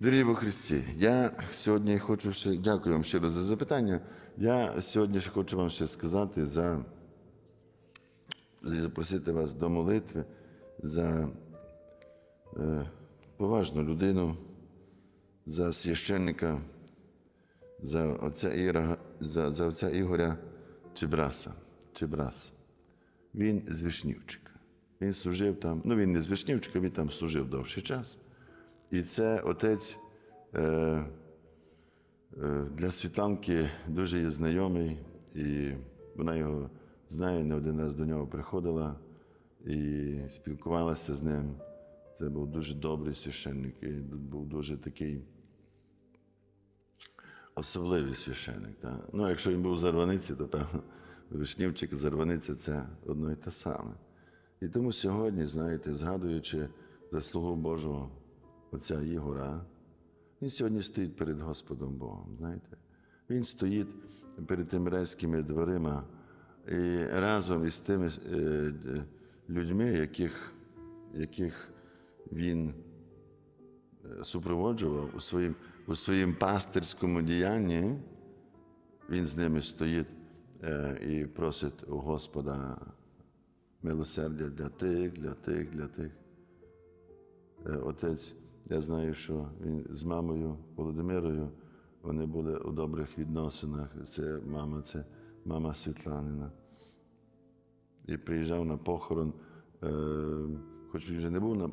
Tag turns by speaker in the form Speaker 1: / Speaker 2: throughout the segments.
Speaker 1: Дорогі во Христі, я сьогодні хочу ще дякую вам щиро за запитання. Я сьогодні ще хочу вам ще сказати за запросити вас до молитви за е, поважну людину, за священника, за отця, Іра, за, за отця Ігоря Чебраса. Чебрас. Він з Вишнівчика. Він служив там, ну він не з Вишнівчика, він там служив довший час. І це отець е, е, для Світланки дуже є знайомий, і вона його знає, не один раз до нього приходила і спілкувалася з ним. Це був дуже добрий священник, і був дуже такий особливий священник. Та? Ну, якщо він був з Зарваниці, то певно, Вишнівчик, Зарваниця це одно і те саме. І тому сьогодні, знаєте, згадуючи заслугу Божого отця Ігора, він сьогодні стоїть перед Господом Богом. знаєте. Він стоїть перед тими райськими дверима і разом із тими е, людьми, яких, яких він е, супроводжував у своїм, у своїм пастирському діянні, він з ними стоїть е, і просить у Господа милосердя для тих, для тих, для тих. Отець, я знаю, що він з мамою Володимирою, вони були у добрих відносинах. Це мама, це мама Світланина. І приїжджав на похорон, е, хоч він вже не був на,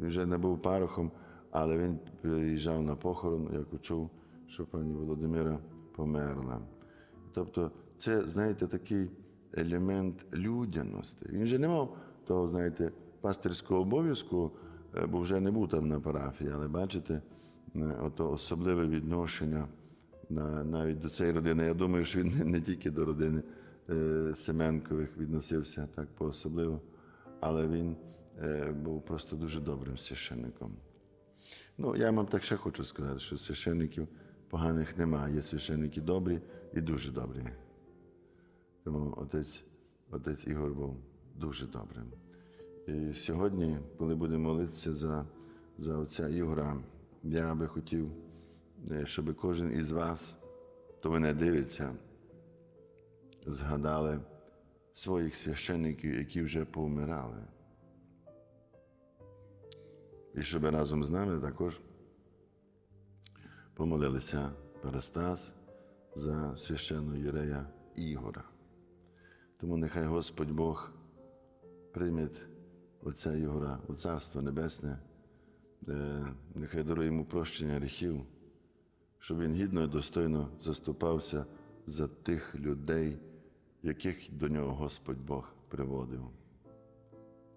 Speaker 1: він вже не був парохом, але він приїжджав на похорон, як чув, що пані Володимира померла. Тобто, це, знаєте, такий елемент людяності. Він же не мав того, знаєте, пастирського обов'язку, е, бо вже не був там на парафії, але бачите, ото особливе відношення навіть до цієї родини. Я думаю, що він не, тільки до родини Семенкових відносився так по-особливо, але він був просто дуже добрим священником. Ну, я вам так ще хочу сказати, що священників поганих немає. Є священники добрі і дуже добрі. Тому отець, отець Ігор був дуже добрим. І сьогодні, коли будемо молитися за, за отця Ігора, я би хотів, е, щоб кожен із вас, хто мене дивиться, згадали своїх священників, які вже повмирали. І щоб разом з нами також помолилися Парастас за священного Єрея Ігора. Тому нехай Господь Бог прийме отця Ігора у Царство Небесне, е, нехай дарує йому прощення гріхів, щоб він гідно і достойно заступався за тих людей, яких до нього Господь Бог приводив.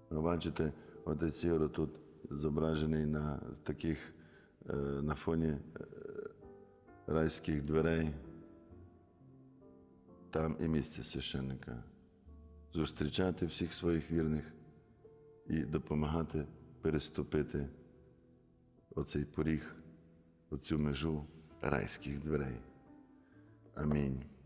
Speaker 1: Ви бачите, отець Ігор тут зображений на таких е, на фоні е, райських дверей. Там і місце священника. Зустрічати всіх своїх вірних і допомагати переступити оцей поріг, оцю межу райських дверей. Амінь.